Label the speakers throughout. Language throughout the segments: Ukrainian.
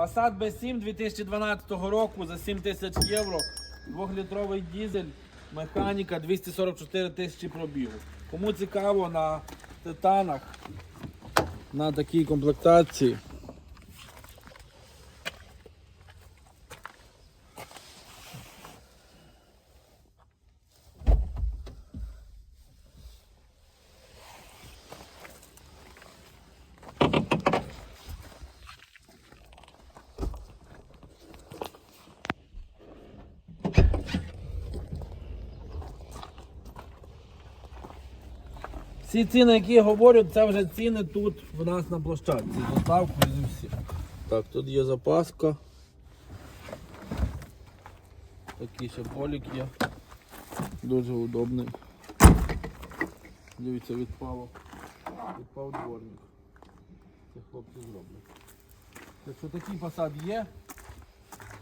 Speaker 1: Passat B7 2012 року за 7 тисяч євро. Двохлітровий дізель, механіка 244 тисячі пробігу. Кому цікаво на титанах, на такій комплектації. Всі ціни, які я говорю, це вже ціни тут в нас на площадці. з Доставкою зі. Так, тут є запаска. Такий ще полік є. Дуже удобний. Дивіться, відпало. Відпав дворник. Це хлопці зроблять. Так такий фасад є.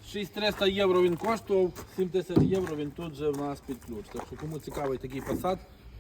Speaker 1: 6300 євро він коштував, 7000 євро він тут же в нас під ключ. Так що кому цікавий такий фасад,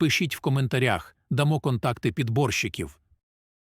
Speaker 2: Пишіть в коментарях, дамо контакти підборщиків.